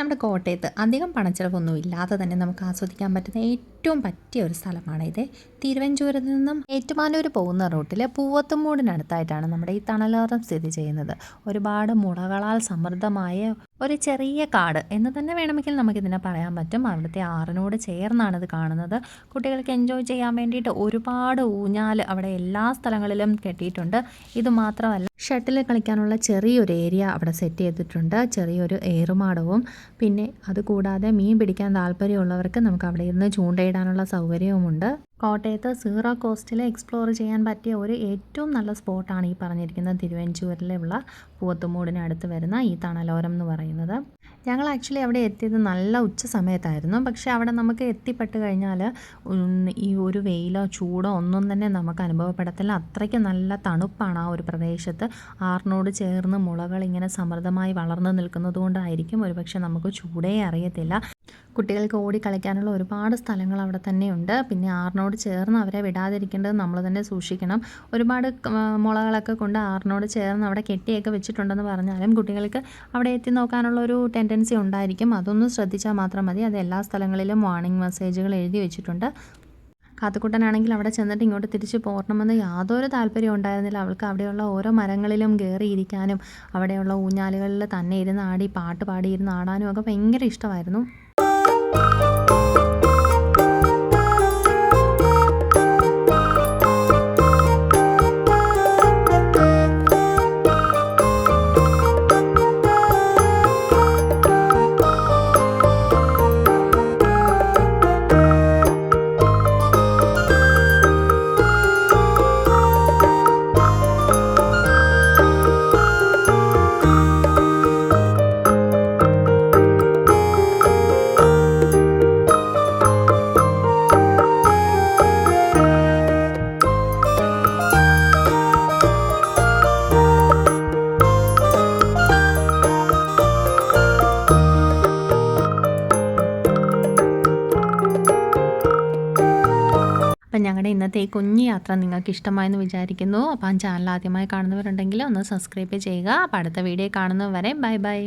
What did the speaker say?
നമ്മുടെ കോട്ടയത്ത് അധികം പണച്ചിലവൊന്നും ഇല്ലാതെ തന്നെ നമുക്ക് ആസ്വദിക്കാൻ പറ്റുന്ന ഏറ്റവും പറ്റിയ ഒരു സ്ഥലമാണ് ഇത്. തിരുവഞ്ചൂരിൽ നിന്നും ഏറ്റുമാനൂർ പോകുന്ന റൂട്ടിൽ പൂവത്തുമൂടിനടുത്തായിട്ടാണ് നമ്മുടെ ഈ തണലോരം സ്ഥിതി ചെയ്യുന്നത്. ഒരുപാട് മുളകളാൽ സമൃദ്ധമായ ഒരു ചെറിയ കാട് എന്ന് തന്നെ വേണമെങ്കിൽ നമുക്കിതിനെ പറയാൻ പറ്റും. അവിടുത്തെ ആറിനോട് ചേർന്നാണ് ഇത് കാണുന്നത്. കുട്ടികൾക്ക് എൻജോയ് ചെയ്യാൻ വേണ്ടിയിട്ട് ഒരുപാട് ഊഞ്ഞാൽ അവിടെ എല്ലാ സ്ഥലങ്ങളിലും കെട്ടിയിട്ടുണ്ട്. ഇത് മാത്രമല്ല ഷട്ടിൽ കളിക്കാനുള്ള ചെറിയൊരു ഏരിയ അവിടെ സെറ്റ് ചെയ്തിട്ടുണ്ട്. ചെറിയൊരു ഏറുമാടവും. പിന്നെ അതുകൂടാതെ മീൻ പിടിക്കാൻ താല്പര്യമുള്ളവർക്ക് നമുക്ക് അവിടെ ഇരുന്ന് ചൂണ്ടയിടാനുള്ള സൗകര്യവുമുണ്ട്. കോട്ടയത്ത് സീറോ കോസ്റ്റിൽ എക്സ്പ്ലോർ ചെയ്യാൻ പറ്റിയ ഒരു ഏറ്റവും നല്ല സ്പോട്ടാണ് ഈ പറഞ്ഞിരിക്കുന്ന തിരുവഞ്ചൂരിലുള്ള പൂവത്തുമൂടിനടുത്ത് വരുന്ന ഈ തണലോരം എന്ന് പറയുന്നത്. ഞങ്ങൾ ആക്ച്വലി അവിടെ എത്തിയത് നല്ല ഉച്ച സമയത്തായിരുന്നു. പക്ഷേ അവിടെ നമുക്ക് എത്തിപ്പെട്ട് കഴിഞ്ഞാൽ ഈ ഒരു വെയിലോ ചൂടോ ഒന്നും തന്നെ നമുക്ക് അനുഭവപ്പെടത്തില്ല. അത്രയ്ക്ക് നല്ല തണുപ്പാണ് ആ ഒരു പ്രദേശത്ത്. ആറിനോട് ചേർന്ന് മുളകൾ ഇങ്ങനെ സമൃദ്ധമായി വളർന്നു നിൽക്കുന്നതുകൊണ്ടായിരിക്കും ഒരുപക്ഷെ നമുക്ക് ചൂടേ അറിയത്തില്ല. കുട്ടികൾക്ക് ഓടി കളിക്കാനുള്ള ഒരുപാട് സ്ഥലങ്ങൾ അവിടെ തന്നെയുണ്ട്. പിന്നെ ആറിനോട് ചേർന്ന് അവരെ വിടാതിരിക്കേണ്ടത് നമ്മൾ തന്നെ സൂക്ഷിക്കണം. ഒരുപാട് മുളകളൊക്കെ കൊണ്ട് ആറിനോട് ചേർന്ന് അവിടെ കെട്ടിയൊക്കെ വെച്ചിട്ടുണ്ടെന്ന് പറഞ്ഞാലും കുട്ടികൾക്ക് അവിടെ എത്തി നോക്കാനുള്ള ഒരു ടെൻഡൻസി ഉണ്ടായിരിക്കും. അതൊന്നും ശ്രദ്ധിച്ചാൽ മാത്രം മതി. അത് എല്ലാ സ്ഥലങ്ങളിലും വാർണിംഗ് മെസ്സേജുകൾ എഴുതി വെച്ചിട്ടുണ്ട്. കാത്തുക്കുട്ടനാണെങ്കിൽ അവിടെ ചെന്നിട്ട് ഇങ്ങോട്ട് തിരിച്ച് പോരണമെന്ന് യാതൊരു താല്പര്യം ഉണ്ടായിരുന്നില്ല. അവൾക്ക് അവിടെയുള്ള ഓരോ മരങ്ങളിലും കയറിയിരിക്കാനും അവിടെയുള്ള ഊഞ്ഞാലുകളിൽ തന്നെ ഇരുന്ന് ആടി പാട്ട് പാടിയിരുന്ന് ആടാനും ഒക്കെ ഭയങ്കര ഇഷ്ടമായിരുന്നു. Bye. അപ്പം ഞങ്ങളുടെ ഇന്നത്തെ ഈ കുഞ്ഞു യാത്ര നിങ്ങൾക്ക് ഇഷ്ടമായെന്ന് വിചാരിക്കുന്നു. അപ്പം ചാനൽ ആദ്യമായി കാണുന്നവരുണ്ടെങ്കിൽ ഒന്ന് സബ്സ്ക്രൈബ് ചെയ്യുക. അപ്പം അടുത്ത വീഡിയോ കാണുന്നവരെ ബൈ ബൈ.